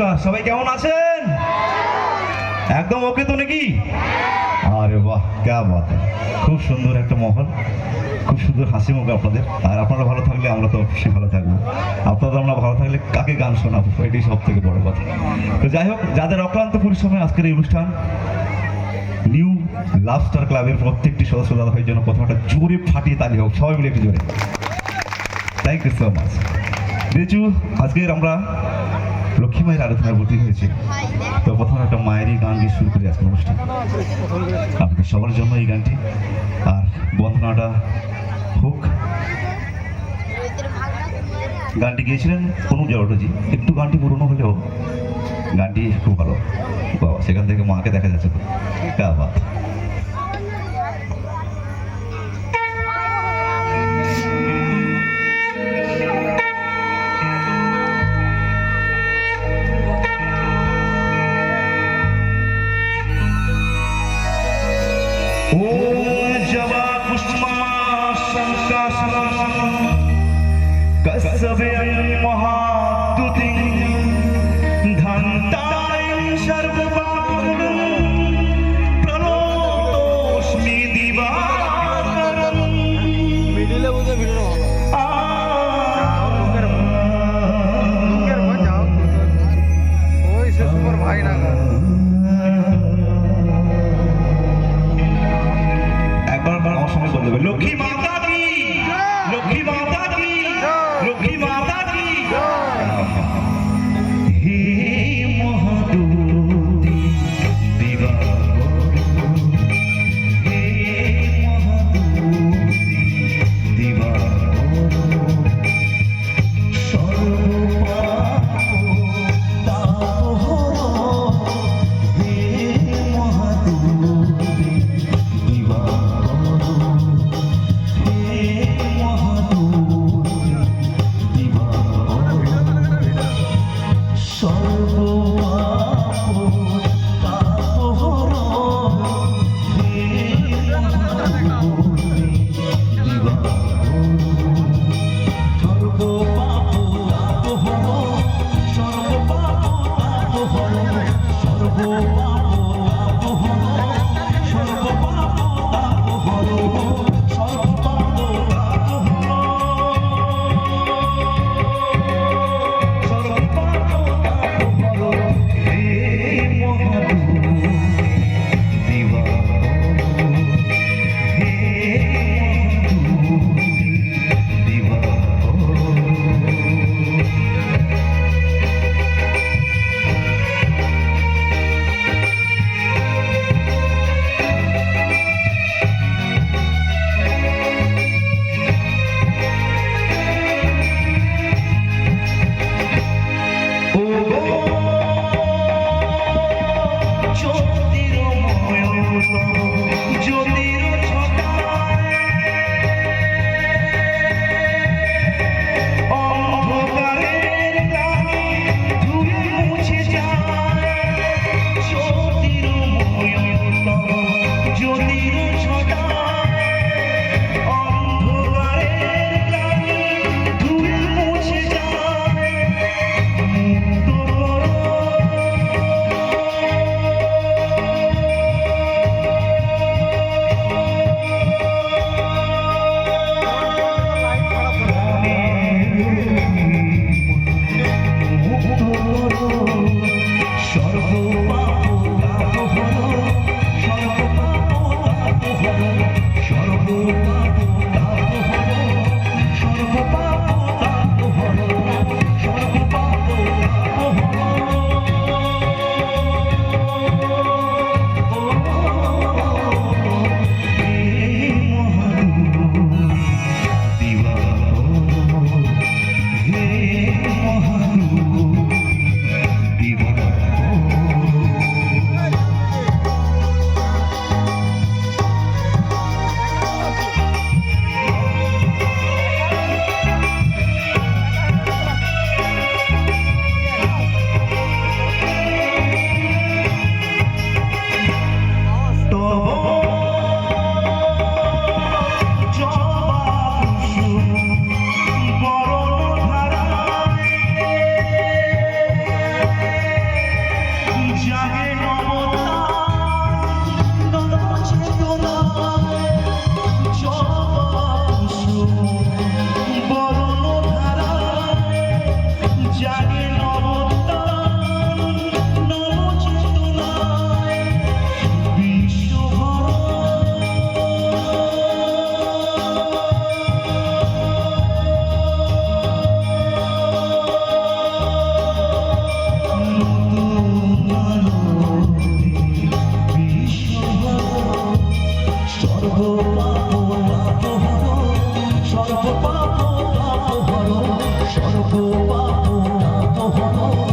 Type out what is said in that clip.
নমস্কার, সবাই কেমন আছেন? একদম ওকে তো নাকি? আরে বাহ কে বাত। খুব সুন্দর একটা মহল, খুব সুন্দর হাসি মুখ আপনাদের। আর আপনারা ভালো থাকলে আমরা তো অবশ্যই ভালো থাকব। আপনারা আমরা ভালো থাকলে কাকে গান শোনাবো? এটাই সব থেকে বড় কথা। তো যাই হোক, যাদের অক্লান্ত পরিশ্রমে আজকের এই অনুষ্ঠান নিউ লাভ স্টার ক্লাবের প্রত্যেকটি সদস্য দাদা ভাইয়ের জন্য প্রথমে একটা জোরে ফাটিয়ে তালি হোক। সবাই মিলে একটু জোরে। Thank you so much Richu আজকের আমরা লক্ষ্মী মায়ের আরাধনায় ভর্তি হয়েছে। তো প্রথমে একটা মায়েরই গান দিয়ে শুরু করি আজকের অনুষ্ঠান। আপনাদের সবার জন্য এই গানটি। আর বন্দনাটা হোক। গানটি গিয়েছিলেন অনু জলটজি একটু গানটি পুরনো হলেও গানটি খুব ভালো। বাবা, সেখান থেকে মাকে দেখা যাচ্ছে। কা Sabiyan Oh. মহা সর্ব পাপ হর সর্ব পাপ